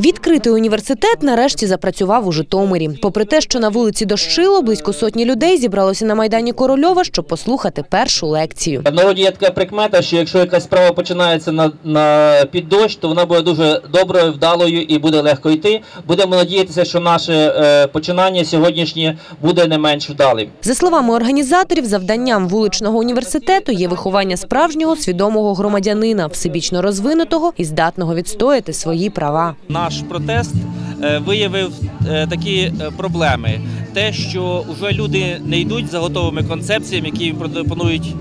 Відкритий університет нарешті запрацював у Житомирі. Попри те, що на вулиці дощило, близько сотні людей зібралося на майдані Корольова, щоб послухати першу лекцію. В народі є така прикмета, що якщо якась справа починається на, на під дощ, то вона буде дуже доброю, вдалою і буде легко йти. Будемо надіятися, що наше е, починання сьогоднішнє буде не менш вдалим. За словами організаторів, завданням вуличного університету є виховання справжнього свідомого громадянина, всебічно розвинутого і здатного відстояти свої права. Наш протест е, виявив е, такі е, проблеми. Те, що вже люди не йдуть за готовими концепціями, які їм пропонують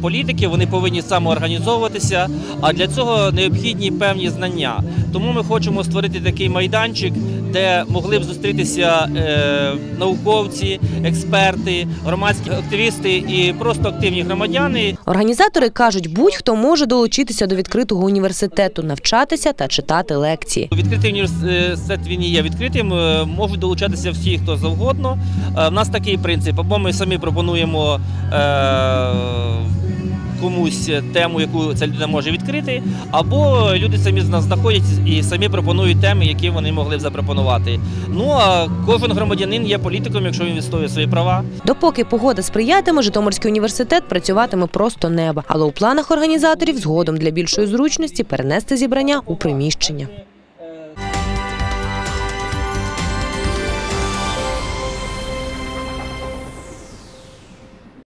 політики, вони повинні самоорганізовуватися, а для цього необхідні певні знання. Тому ми хочемо створити такий майданчик, де могли б зустрітися е, науковці, експерти, громадські активісти і просто активні громадяни, Організатори кажуть, будь-хто може долучитися до відкритого університету, навчатися та читати лекції. Відкритий університет він є відкритим. е, Можуть долучатися всі, хто завгодно. Е, В нас такий принцип. Або ми самі пропонуємо е, комусь тему, яку ця людина може відкрити, або люди самі знаходять і самі пропонують теми, які вони могли б запропонувати. Ну а кожен громадянин є політиком, якщо він відстоює свої права. Допоки погода сприятиме, Житомирський університет працюватиме просто неба. Але у планах організаторів згодом для більшої зручності перенести зібрання у приміщення.